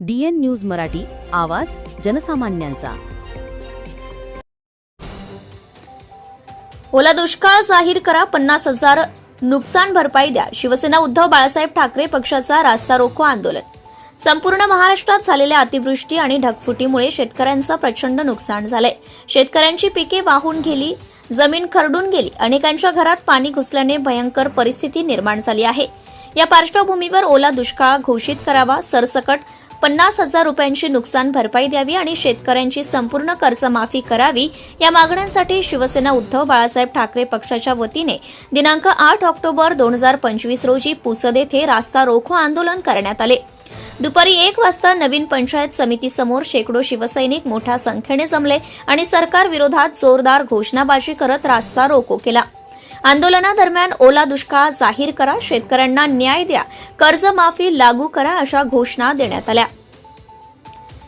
DN news Marathi आवाज जनसामान्यांचा. ओला दुष्काळ जाहीर करा पन्नास हजार नुकसान भरपाई द्या. शिवसेना उद्धव बाळासाहेब ठाकरे पक्षाचा रास्ता रोको आंदोलन. संपूर्ण महाराष्ट्रात झालेल्या अतिवृष्टी आणि ढगफुटीमुळे शेतकऱ्यांचं प्रचंड नुकसान झालंय. शेतकऱ्यांची पिके वाहून गेली जमीन खरडून गेली. अनेकांच्या घरात पाणी घुसल्याने भयंकर परिस्थिती निर्माण झाली आहे. या पार्श्वभूमीवर ओला दुष्काळ घोषित करावा सरसकट पन्नास हजार रुपयांची नुकसान भरपाई द्यावी आणि शेतकऱ्यांची संपूर्ण कर्जमाफी करावी या मागण्यांसाठी शिवसेना उद्धव बाळासाहेब ठाकरे पक्षाच्या वतीने दिनांक आठ ऑक्टोबर दोन हजार पंचवीस रोजी पुसद येथे रास्ता रोखो आंदोलन करण्यात आले. दुपारी एक वाजता नवीन पंचायत समितीसमोर शेकडो शिवसैनिक मोठ्या संख्येने जमले आणि सरकार विरोधात जोरदार घोषणाबाजी करत रास्ता रोको केला. आंदोलनादरम्यान ओला दुष्काळ जाहीर करा शेतकऱ्यांना न्याय द्या कर्जमाफी लागू करा अशा घोषणा देण्यात आल्या.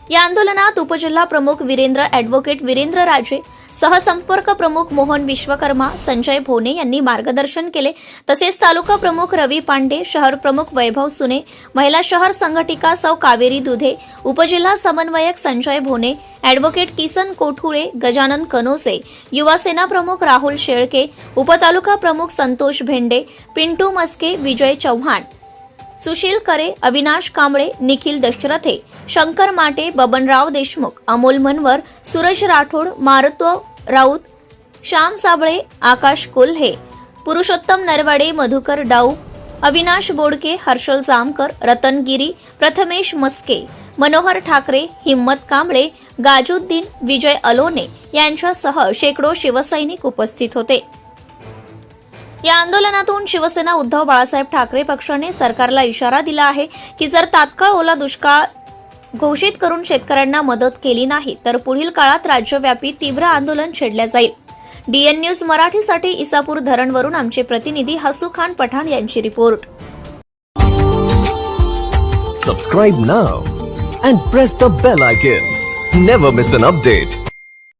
या आंदोलनात उपजिल्हा प्रमुख वीरेंद्र अॅडव्होकेट वीरेंद्र राजे सहसंपर्क प्रमुख मोहन विश्वकर्मा संजय भोने यांनी मार्गदर्शन केले. तसेच तालुका प्रमुख रवी पांडे शहर प्रमुख वैभव सुने महिला शहर संघटिका सौ कावेरी दुधे उपजिल्हा समन्वयक संजय भोने अॅडव्होकेट किसन कोठुळे गजानन कनोसे युवा सेना प्रमुख राहुल शेळके उपतालुका प्रमुख संतोष भेंडे पिंटू मस्के विजय चव्हाण. सुशील करे अविनाश कांबळे निखिल दशरथे शंकर माटे बबनराव देशमुख अमोल मनवर सूरज राठोड मारुतो राऊत श्याम साबळे आकाश कोल्हे पुरुषोत्तम नरवाडे मधुकर डाऊ अविनाश बोडके हर्षल जामकर रतनगिरी प्रथमेश मस्के मनोहर ठाकरे हिम्मत कांबळे गाजुद्दीन विजय अलोने यांच्यासह शेकडो शिवसैनिक उपस्थित होते. या आंदोलनातून शिवसेना उद्धव बाळासाहेब ठाकरे पक्षाने सरकारला इशारा दिला आहे की जर तात्काळ ओला दुष्काळ घोषित करून शेतकऱ्यांना मदत केली नाही तर पुढील काळात राज्यव्यापी तीव्र आंदोलन छेडल्या जाईल. डीएन न्यूज मराठीसाठी इसापूर धरणवरून आमचे प्रतिनिधी हसू खान पठाण यांची report. Subscribe now and press the bell icon never miss an update